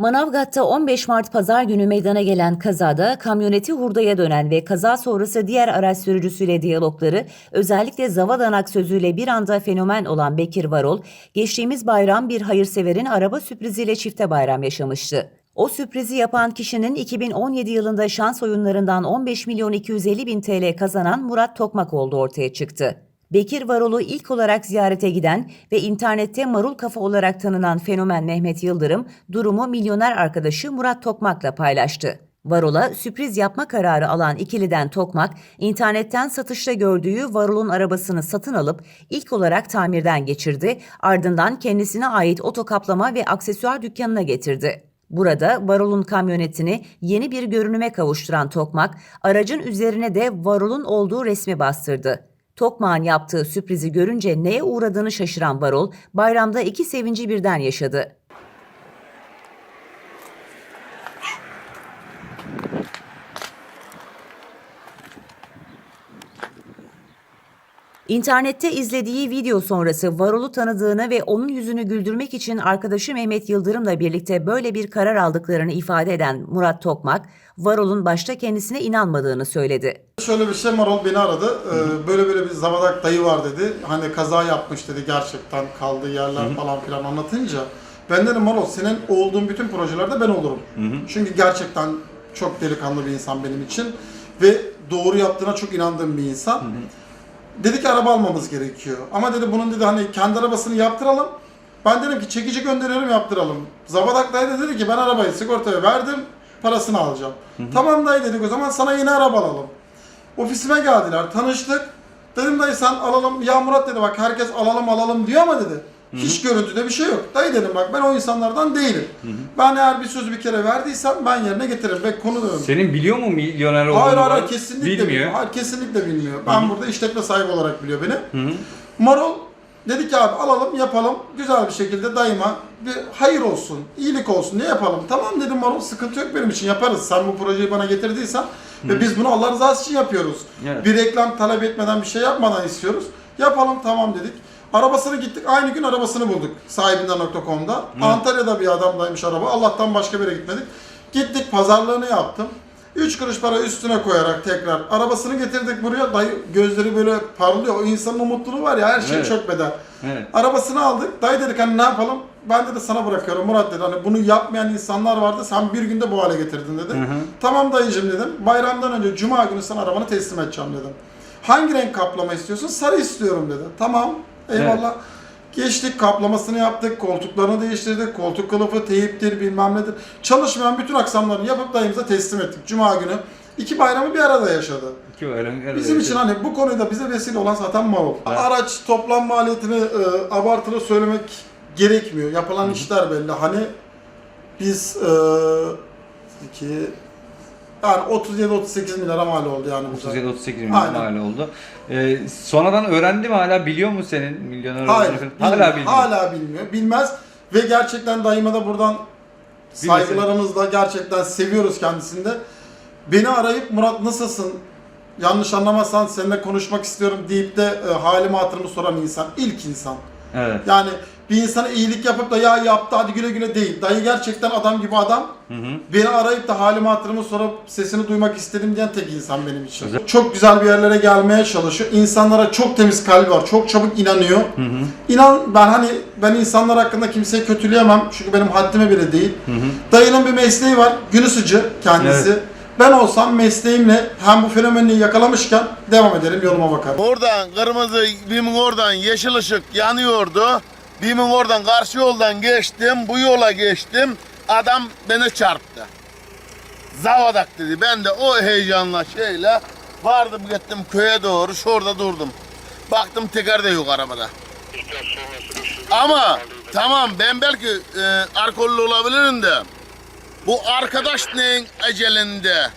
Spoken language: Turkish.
Manavgat'ta 15 Mart pazar günü meydana gelen kazada kamyoneti hurdaya dönen ve kaza sonrası diğer araç sürücüsüyle diyalogları özellikle Zavadanak sözüyle bir anda fenomen olan Bekir Varol, geçtiğimiz bayram bir hayırseverin araba sürpriziyle çifte bayram yaşamıştı. O sürprizi yapan kişinin 2017 yılında şans oyunlarından 15 milyon 250 bin TL kazanan Murat Tokmak olduğu ortaya çıktı. Bekir Varol'u ilk olarak ziyarete giden ve internette marul kafa olarak tanınan fenomen Mehmet Yıldırım durumu milyoner arkadaşı Murat Tokmak'la paylaştı. Varol'a sürpriz yapma kararı alan ikiliden Tokmak, internetten satışta gördüğü Varol'un arabasını satın alıp ilk olarak tamirden geçirdi, ardından kendisine ait otokaplama ve aksesuar dükkanına getirdi. Burada Varol'un kamyonetini yeni bir görünüme kavuşturan Tokmak, aracın üzerine de Varol'un olduğu resmi bastırdı. Tokmak'ın yaptığı sürprizi görünce neye uğradığını şaşıran Varol, bayramda iki sevinci birden yaşadı. İnternette izlediği video sonrası Varol'u tanıdığını ve onun yüzünü güldürmek için arkadaşı Mehmet Yıldırım'la birlikte böyle bir karar aldıklarını ifade eden Murat Tokmak, Varol'un başta kendisine inanmadığını söyledi. Şöyle bir şey Marol beni aradı. Ee, böyle böyle bir Zavadak dayı var dedi. Hani kaza yapmış dedi gerçekten kaldığı yerler falan filan anlatınca. Ben dedim Marol senin olduğun bütün projelerde ben olurum. Çünkü gerçekten çok delikanlı bir insan benim için. Ve doğru yaptığına çok inandığım bir insan. Dedi ki araba almamız gerekiyor. Ama dedi bunun dedi hani kendi arabasını yaptıralım. Ben dedim ki çekici gönderiyorum yaptıralım. Zavadak dayı da dedi ki ben arabayı sigortaya verdim parasını alacağım. Tamam dayı dedik o zaman sana yeni araba alalım. Ofisime geldiler, tanıştık. Dedim dayı sen alalım. Ya Murat dedi bak herkes alalım alalım diyor ama dedi. Hiç görüntüde bir şey yok. Dayı dedim bak ben o insanlardan değilim. Ben eğer bir söz bir kere verdiysem ben yerine getiririm ve konu diyorum. Senin biliyor mu milyoner olduğunu? Hayır hayır kesinlikle Bilmiyor. bilmiyor. Hayır kesinlikle bilmiyor. Ben burada işletme sahibi olarak biliyor beni. Marul dedi ki abi alalım yapalım güzel bir şekilde dayıma bir hayır olsun, iyilik olsun diye yapalım. Tamam dedim Marul sıkıntı yok benim için yaparız. Sen bu projeyi bana getirdiysen ve biz bunu Allah rızası için yapıyoruz. Evet. Bir reklam talep etmeden bir şey yapmadan istiyoruz. Yapalım tamam dedik. Arabasını gittik. Aynı gün arabasını bulduk sahibinden.com'da. Antalya'da bir adamdaymış araba. Allah'tan başka bir yere gitmedik. Gittik pazarlığını yaptım. 3 kuruş para üstüne koyarak tekrar arabasını getirdik buraya. Dayı gözleri böyle parlıyor. O insanın o mutluluğu var ya her şey Evet. çok bedel. Evet. Arabasını aldık. Dayı dedik hani ne yapalım? Ben dedi sana bırakıyorum Murat dedi. Hani bunu yapmayan insanlar vardı. Sen bir günde bu hale getirdin dedi. Tamam dayıcım dedim. Bayramdan önce cuma günü sana arabanı teslim edeceğim dedim. Hangi renk kaplama istiyorsun? Sarı istiyorum dedi. Tamam. Eyvallah. Geçtik kaplamasını yaptık, koltuklarını değiştirdik, koltuk kılıfı, teyiptir bilmem nedir. Çalışmayan bütün aksamlarını yapıp dayımıza teslim ettik. Cuma günü. İki bayramı bir arada yaşadı. Ki öyle- Bizim için hani bu konuda bize vesile olan zaten Marul. Evet. Araç toplam maliyetini e, abartılı söylemek gerekmiyor. Yapılan işler belli. Hani biz e, iki yani 37-38 milyara mal oldu yani bize. 37-38 milyon Aynen. mal oldu. Ee, sonradan öğrendi mi hala biliyor mu senin milyoner Hayır, olduğunu? Hala bilmiyor. Hala bilmiyor. Bilmez ve gerçekten dayıma da buradan saygılarımızla gerçekten seviyoruz kendisini de. Beni arayıp Murat nasılsın? Yanlış anlamazsan seninle konuşmak istiyorum deyip de e, halimi hatırımı soran insan. ilk insan. Evet. Yani bir insana iyilik yapıp da ya yaptı hadi güle güle değil. Dayı gerçekten adam gibi adam. Beni arayıp da halimi hatırımı sorup sesini duymak istedim diyen tek insan benim için. Güzel. Çok güzel bir yerlere gelmeye çalışıyor. İnsanlara çok temiz kalbi var. Çok çabuk inanıyor. İnan ben hani ben insanlar hakkında kimseyi kötüleyemem. Çünkü benim haddime bile değil. Dayının bir mesleği var. Gün ısıcı kendisi. Evet. Ben olsam mesleğimle hem bu fenomeni yakalamışken devam ederim yoluma bakarım. Oradan kırmızı oradan yeşil ışık yanıyordu. Bimin oradan karşı yoldan geçtim. Bu yola geçtim. Adam beni çarptı. Zavadak dedi. Ben de o heyecanla şeyle vardım gittim köye doğru. Şurada durdum. Baktım teker de yok arabada. Ama tamam ben belki e, alkollü olabilirim de bu arkadaş neyin ecelinde